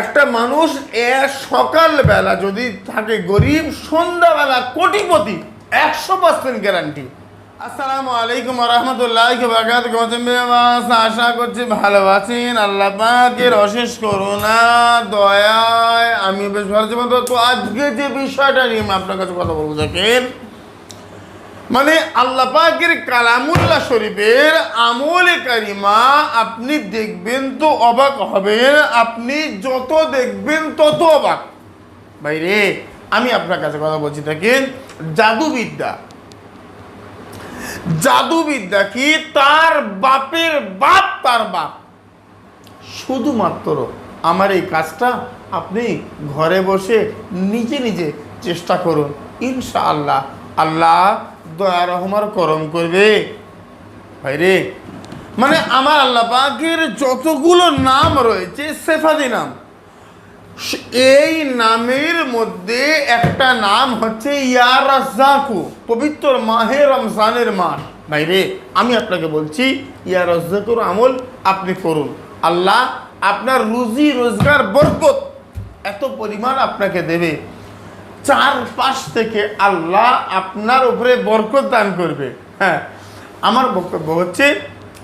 একটা মানুষ এ সকালবেলা যদি থাকে গরিব, সন্ধ্যাবেলা কোটিপতি, একশো পার্সেন্ট গ্যারান্টি আসসালামু আলাইকুম রহমতুল্লাহ আশা করছি ভালো আছেন। আল্লাহ পাকের অশেষ করুণা, দয়ায়। আমি বেশ ভালো আজকে যে বিষয়টা নিয়ে আপনার কাছে কথা বলব, দেখেন মানে আল্লাহ পাকের শরীফের আমলে কারিমা আপনি দেখবেন তো অবাক হবেন, আপনি যত দেখবেন তত অবাক। ভাইরে, আমি আপনার কাছে কথা বলছি, দেখেন, জাদুবিদ্যা। জাদুবিদ্যা কি? তার বাপের বাপ, তার বাপ। শুধুমাত্র আমার এই কাজটা আপনি ঘরে বসে নিজে নিজে চেষ্টা করুন। ইনশাআল্লাহ, আল্লাহ দয়া রহমার করম করবে। ভাইরে মানে আমার আল্লাহ পাকের যতগুলো নাম রয়েছে, সেফাদি নাম এই নামের মধ্যে একটা নাম হচ্ছে ইয়া রাজ্জাকু, পবিত্র মাহে রমজানের মাস। ভাইরে আমি আপনাকে বলছি, ইয়া রাজ্জাকুর আমল আপনি করুন। আল্লাহ আপনার রুজি রোজগার বরকত এত পরিমাণ আপনাকে দেবে। চার পাশ থেকে আল্লাহ আপনার উপরে বরকত দান করবে। হ্যাঁ আমার বক্তব্য হচ্ছে,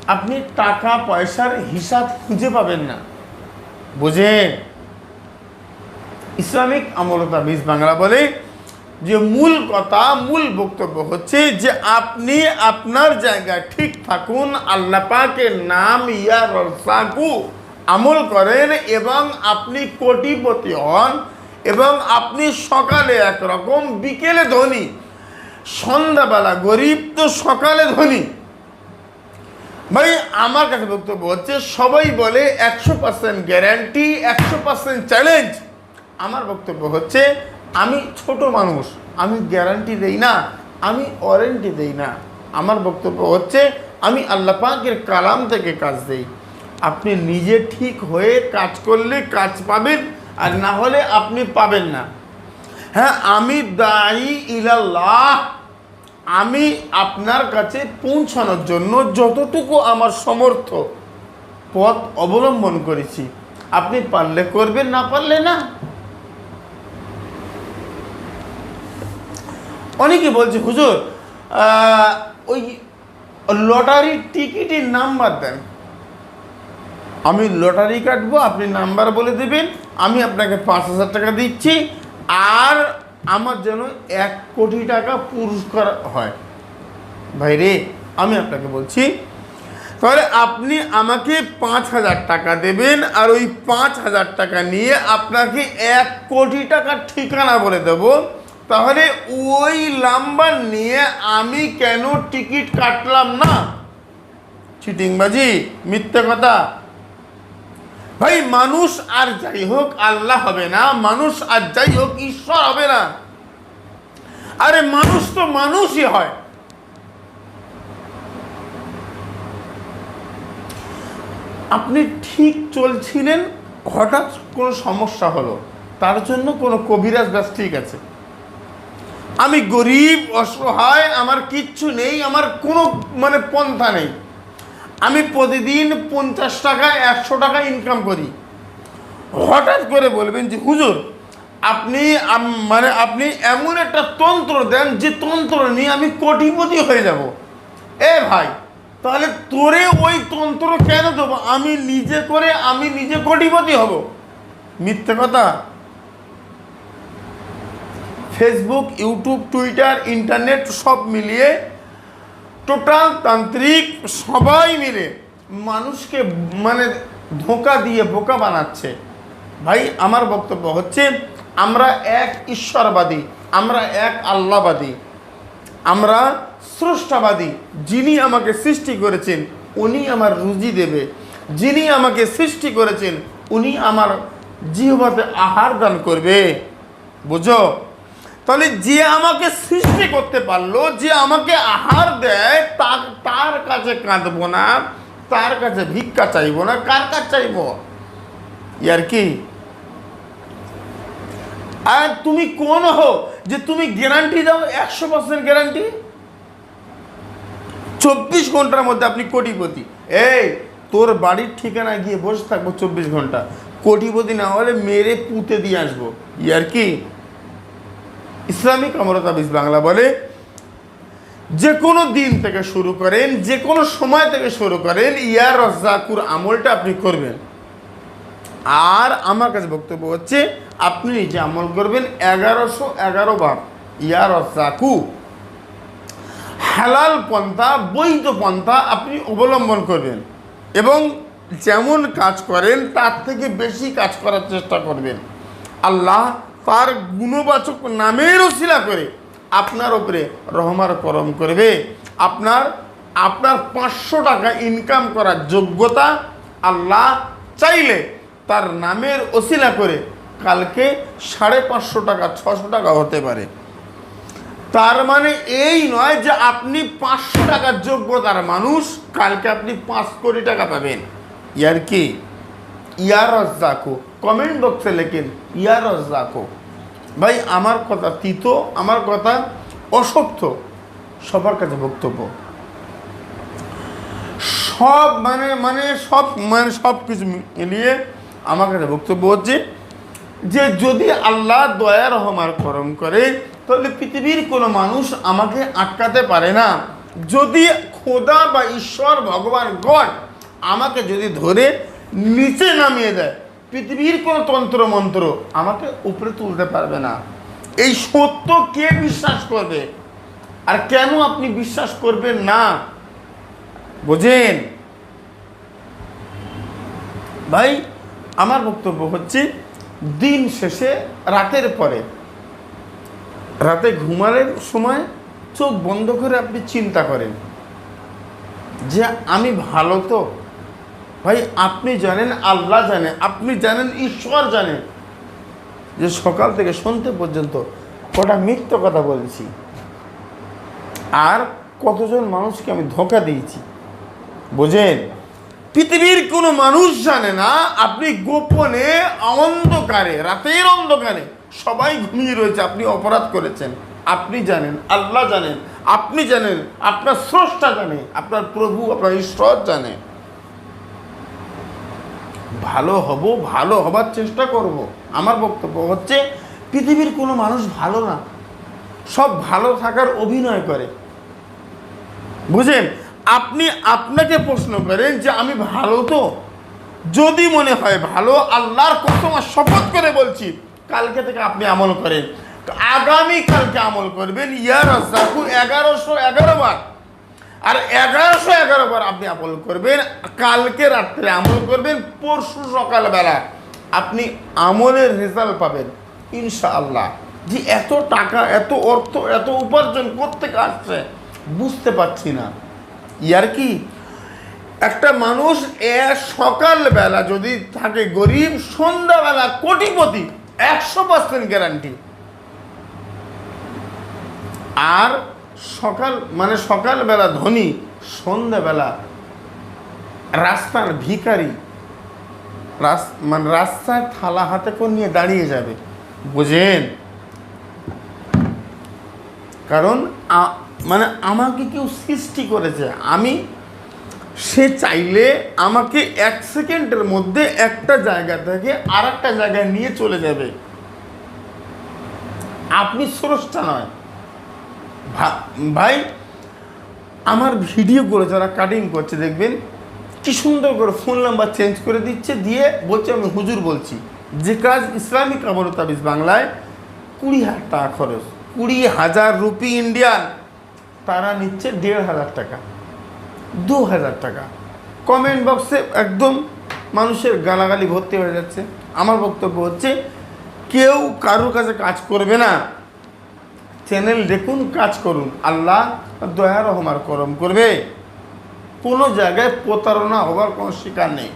আপনি টাকা পয়সার হিসাব খুঁজে পাবেন না। বুঝেন? ইসলামিক আমলতা বীজ বাংলা বলে যে মূল কথা, মূল বক্তব্য হচ্ছে যে আপনি আপনার জায়গায় ঠিক থাকুন, আল্লাহ পাকের নাম ইয়া রসাকু আমল করেন এবং আপনি কোটিপতি হন। এবং আপনি সকালে একরকম, বিকেলে ধনী, সন্ধ্যাবেলা গরিব তো সকালে ধনী। ভাই আমার কাছে বক্তব্য হচ্ছে, সবাই বলে একশো পার্সেন্ট গ্যারান্টি একশো পার্সেন্ট চ্যালেঞ্জ আমার বক্তব্য হচ্ছে, আমি ছোট মানুষ, আমি গ্যারান্টি দেই না, আমি ওয়ারেন্টি দেই না। আমার বক্তব্য হচ্ছে, আমি আল্লাহ পাকের কালাম থেকে কাজ দেই। আপনি নিজে ঠিক হয়ে কাজ করলে কাজ পাবেন আর না হলে আপনি পাবেন না। হ্যাঁ আমি দায়ী ইলাল্লাহ, আমি আপনার কাছে পৌঁছানোর জন্য যতটুকু আমার সমর্থ পথ অবলম্বন করেছি। আপনি পারলে করবেন, না পারলে না। অনেকে বলছে, হুজুর ওই লটারির টিকিটের নাম্বার দেন। আমি লটারি কাটবো, আপনি নাম্বার বলে দেবেন, আমি আপনাকে পাঁচ হাজার টাকা দিচ্ছি, আর আমার যেন এক কোটি টাকা পুরস্কার হয়। ভাই রে আমি আপনাকে বলছি, তাহলে আপনি আমাকে পাঁচ হাজার টাকা দেবেন, আর ওই পাঁচ হাজার টাকা নিয়ে আপনাকে এক কোটি টাকার ঠিকানা বলে দেব। তাহলে ওই নাম্বার নিয়ে আমি কেন টিকিট কাটলাম না? চিটিংবাজি, মিথ্যে কথা। ভাই, মানুষ আর যাই হোক আল্লাহ হবে না, মানুষ আর যাই হোক ঈশ্বর হবে না। আরে, মানুষ তো মানুষই হয়। আপনি ঠিক চলছিলেন, হঠাৎ কোনো সমস্যা হলো, তার জন্য কোনো কবিরাজ ব্যাস ঠিক আছে। আমি গরিব, অসহায়, আমার কিচ্ছু নেই, আমার কোনো মানে পন্থা নেই। আমি প্রতিদিন পঞ্চাশ টাকা, একশো টাকা ইনকাম করি। হঠাৎ করে বলবেন যে, হুজুর, আপনি মানে আপনি এমন একটা তন্ত্র দেন যে তন্ত্র নিয়ে আমি কোটিপতি হয়ে যাব। এ ভাই, তাহলে তোরে ওই তন্ত্র কেন দেবো? আমি নিজে করে, আমি নিজে কোটিপতি হব। মিথ্যে কথা। ফেসবুক ইউটিউব টুইটার ইন্টারনেট সব মিলিয়ে টোটাল তান্ত্রিক সবাই মিলে মানুষকে মানে ধোঁকা দিয়ে বোকা বানাচ্ছে। ভাই, আমার বক্তব্য হচ্ছে, আমরা এক ঈশ্বরবাদী, আমরা এক আল্লাহবাদী, আমরা স্রষ্টাবাদী। যিনি আমাকে সৃষ্টি করেছেন, উনি আমার রুজি দেবে। যিনি আমাকে সৃষ্টি করেছেন, উনি আমার জিহবাতে আহার দান করবে। বুঝো? তাহলে যে আমাকে সৃষ্টি করতে পারল, যে আমাকে আহার দেয়, তার তার কাছে কাঁদবো না, তার কাছে ভিক্ষা চাইব না, কার কাছে চাইব? ইয়ার কি? আর তুমি কোন হো যে তুমি গ্যারান্টি দাও, একশো পার্সেন্ট গ্যারান্টি চব্বিশ ঘণ্টার মধ্যে আপনি কোটিপতি। এই, তোর বাড়ির ঠিকানায় গিয়ে বসে থাকব চব্বিশ ঘণ্টা। কোটিপতি না হলে মেরে পুঁতে দিয়ে আসব। ইয়ার কি? ইসলামিক অমরতাবিজ বাংলা বলে যে কোনো দিন থেকে শুরু করেন যে কোনো সময় থেকে শুরু করেন ইয়ার রজ্জাকুর আমলটা আপনি করবেন। আর আমার কাছে বক্তব্য হচ্ছে, আপনি নিজে আমল করবেন এগারোশো এগারো বার। ইয়া রজ্জাকু। হালাল পন্থা, বৈধ পন্থা আপনি অবলম্বন করবেন। এবং যেমন কাজ করেন, তার থেকে বেশি কাজ করার চেষ্টা করবেন। আল্লাহ তার গুণবাচক নামের ওসিলা করে আপনার ওপরে রহমার করম করবে। আপনার আপনার পাঁচশো টাকা ইনকাম করার যোগ্যতা আল্লাহ চাইলে তার নামের ওসিলা করে কালকে সাড়ে পাঁচশো টাকা, ছশো টাকা হতে পারে। তার মানে এই নয় যে আপনি পাঁচশো টাকার যোগ্যতার মানুষ, কালকে আপনি পাঁচ কোটি টাকা পাবেন। ইয়ার কি? ইয়ার রাখো কমেন্ট বক্সে লেখেন ইয়ার রাখো ভাই, আমার কথা তিত, আমার কথা অসত্য, সবার কাছে বক্তব্য। সব মানে মানে সব মানে সব কিছু মিলিয়ে আমার কাছে বক্তব্য হচ্ছে যে, যদি আল্লাহ দয়া রহমার করম করে, তাহলে পৃথিবীর কোনো মানুষ আমাকে আটকাতে পারে না। যদি খোদা বা ঈশ্বর ভগবান গড আমাকে যদি ধরে নিচে নামিয়ে দেয়। পৃথিবীর কোনো তন্ত্র মন্ত্র আমাকে উপরে তুলতে পারবে না। এই সত্য কে বিশ্বাস করবে? আর কেন আপনি বিশ্বাস করবেন না? বোঝেন? ভাই, আমার বক্তব্য হচ্ছে, দিন শেষে রাতের পরে। রাতে ঘুমানোর সময় চোখ বন্ধ করে আপনি চিন্তা করেন যে আমি ভালো তো? ভাই, আপনি জানেন, আল্লাহ জানে, আপনি জানেন, ঈশ্বর জানে। যে সকাল থেকে সন্ধ্যে পর্যন্ত কটা মিথ্য কথা বলেছি। আর কতজন মানুষকে আমি ধোকা দিয়েছি। বোঝেন? পৃথিবীর কোনো মানুষ জানে না, আপনি গোপনে অন্ধকারে, রাতের অন্ধকারে সবাই ঘুমিয়ে রয়েছে, আপনি অপরাধ করেছেন। আপনি জানেন, আল্লাহ জানেন, আপনি জানেন, আপনার স্রষ্টা জানে, আপনার প্রভু, আপনার ঈশ্বর জানে। ভালো হব, ভালো হবার চেষ্টা করব। আমার বক্তব্য হচ্ছে, পৃথিবীর কোনো মানুষ ভালো না। সব ভালো থাকার অভিনয় করে। বুঝেন? আপনি আপনাকে প্রশ্ন করেন যে আমি ভালো তো? যদি মনে হয় ভালো, আল্লাহর কসম শপথ করে বলছি, কালকে থেকে আপনি আমল করেন। আগামী কালকে আমল করবেন ইয়ার এগারোশো এগারো বার। আর এগারোশো এগারো বার আপনি আমল করবেন, কালকে রাত্রে আমল করবেন, পরশু সকালবেলা আপনি আমলের রেজাল্ট পাবেন, ইনশাআল্লাহ। যে এত টাকা, এত অর্থ, এত উপার্জন করতে আসছে, বুঝতে পারছি না। ইয়ার কি? একটা মানুষ এ সকালবেলা যদি থাকে গরিব, সন্ধ্যাবেলা কোটিপতি, একশো পার্সেন্ট গ্যারান্টি আর সকাল মানে সকালবেলা ধনী, সন্ধ্যাবেলা রাস্তার ভিখারি, রাস মানে রাস্তায় থালা হাতে করে নিয়ে দাঁড়িয়ে যাবে। বুঝেন? কারণ মানে আমাকে কেউ সৃষ্টি করেছে। আমি, সে চাইলে আমাকে এক সেকেন্ডের মধ্যে একটা জায়গা থেকে আর একটা জায়গায় নিয়ে চলে যাবে। আপনি স্রষ্টা নয়। ভাই, আমার ভিডিওগুলো যারা কাটিং করছে, দেখবেন? কি সুন্দর করে ফোন নাম্বার চেঞ্জ করে দিচ্ছে, দিয়ে বলছে, আমি হুজুর বলছি, যে কাজ ইসলামিক আমল তাবিজ বাংলায়, কুড়ি হাজার টাকা খরচ, কুড়ি হাজার রুপি ইন্ডিয়ান তারা নিচ্ছে দেড় হাজার টাকা, দু হাজার টাকা। কমেন্ট বক্সে একদম মানুষের গালাগালি ভর্তি হয়ে যাচ্ছে। আমার বক্তব্য হচ্ছে, কেউ কারোর কাছে কাজ করবে না। চ্যানেল দেখুন, কাজ করুন। আল্লাহ দয়া রহমার করম করবে। কোনো জায়গায় প্রতারণা হবার কোনো শিকার নেই।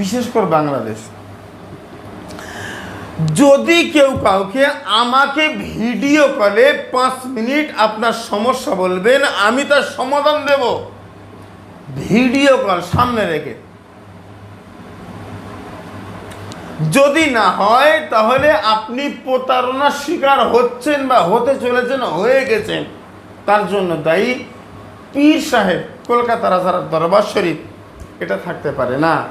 বিশেষ করে বাংলাদেশ। যদি কেউ কাউকে আমাকে ভিডিও কলে পাঁচ মিনিট আপনার সমস্যা বলবেন, আমি তার সমাধান দেব। ভিডিও কল সামনে রেখে। যদি না হয়, তাহলে আপনি প্রতারণার শিকার হচ্ছেন বা হতে চলেছেন, হয়ে গেছেন। তার জন্য দায়ী পীর সাহেব, কলকাতা রাজার দরবার শরীফ। এটা থাকতে পারে না।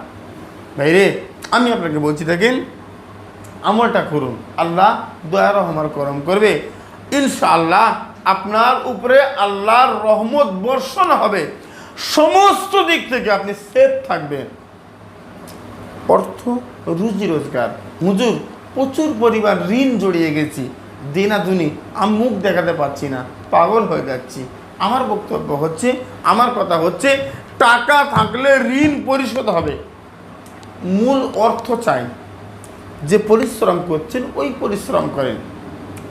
ভাইরে, আমি আপনাকে বলছি, দেখেন, আমলটা করুন। আল্লাহ দয়া রহমার করম করবে। ইনশাআল্লাহ আপনার উপরে আল্লাহর রহমত বর্ষণ হবে। সমস্ত দিক থেকে আপনি সেফ থাকবেন। অর্থ, রুজি রোজগার। হুজুর, প্রচুর পরিমাণ ঋণ জড়িয়ে গেছি। দিনাদুনি আমি মুখ দেখাতে পারছি না। পাগল হয়ে যাচ্ছি। আমার বক্তব্য হচ্ছে, আমার কথা হচ্ছে, টাকা থাকলে ঋণ পরিশোধ হবে। মূল অর্থ চাই, যে পরিশ্রম করছেন, ওই পরিশ্রম করেন।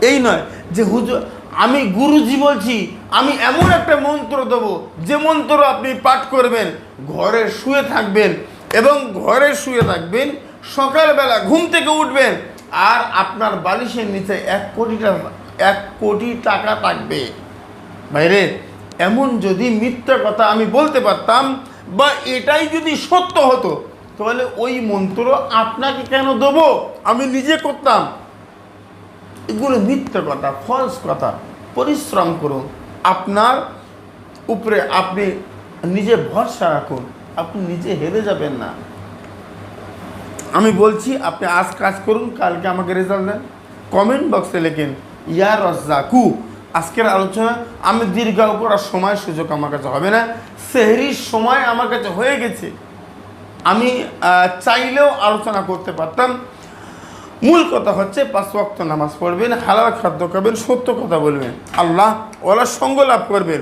এই নয় যে, হুজুর, আমি গুরুজি বলছি, আমি এমন একটা মন্ত্র দেবো, যে মন্ত্র আপনি পাঠ করবেন, ঘরে শুয়ে থাকবেন এবং ঘরে শুয়ে থাকবেন, সকালবেলা ঘুম থেকে উঠবেন, আর আপনার বালিশের নিচে এক কোটি টাকা, এক কোটি টাকা থাকবে। বাইরে এমন যদি মিথ্যা কথা আমি বলতে পারতাম বা এটাই যদি সত্য হতো, তাহলে ওই মন্ত্র আপনাকে কেন দেবো? আমি নিজে করতাম। এগুলো মিথ্যা কথা ফলস কথা। পরিশ্রম করুন। আপনার উপরে আপনি নিজে ভরসা রাখুন। আপনি নিজে হেরে যাবেন না। আমি বলছি, আপনি আজ কাজ করুন, কালকে আমাকে রেজাল্ট দেন। কমেন্ট বক্সে লেখেন, ইয়া রজ্জাকু, আজকের আলোচনা, আমি দীর্ঘায়ু করার সময় সুযোগ আমার কাছে হবে না। সেহরির সময় আমার কাছে হয়ে গেছে। আমি চাইলেও আলোচনা করতে পারতাম। মূল কথা হচ্ছে, পাঁচ ওয়াক্ত নামাজ পড়বেন, হালাল খাদ্য খাবেন, সত্য কথা বলবেন। আল্লাহ ওলা সঙ্গ লাভ করবেন।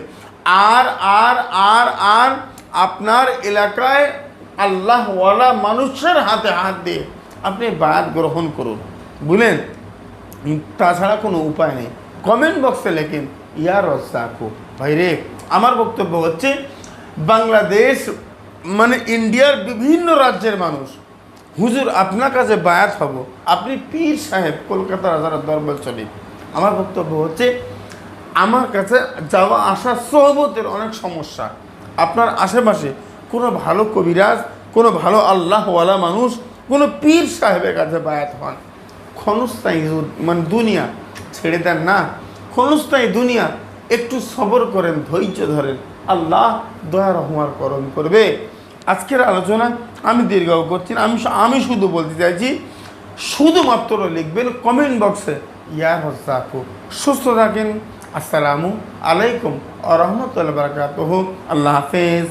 আর আর আর আর আপনার এলাকায় আল্লাহ ওয়ালা মানুষের হাতে হাত দিয়ে আপনি বায়াত গ্রহণ করুন। বুঝলেন? তাছাড়া কোনো উপায় নেই। কমেন্ট বক্সে লেখেন ইয়ার রসাকু ভাই রে আমার বক্তব্য হচ্ছে, বাংলাদেশ মানে ইন্ডিয়ার বিভিন্ন রাজ্যের মানুষ, হুজুর, আপনার কাছে বায়াত হব। আপনি পীর সাহেব কলকাতা রাজার দরবার চলে আমার বক্তব্য হচ্ছে, আমার কাছে যাওয়া আসা সহবতের অনেক সমস্যা। আপনার আশেপাশে কোনো ভালো কবিরাজ, কোনো ভালো আল্লাহওয়ালা মানুষ, কোনো পীর সাহেবের কাছে বায়াত হন। ক্ষণস্থায়ী মানে দুনিয়া ছেড়ে দেন না। ক্ষণস্থায়ী দুনিয়া, একটু সবর করেন, ধৈর্য ধরেন। আল্লাহ দয়া রহমার করণ করবে। আজকের আলোচনা আমি দীর্ঘ করছি আমি আমি শুধু বলতে চাইছি, শুধুমাত্র লিখবেন কমেন্ট বক্সে, ইয়া হসাকু সুস্থ থাকেন। আসসালামু আলাইকুম আ রহমতুল্লা আল্লাহ হাফেজ।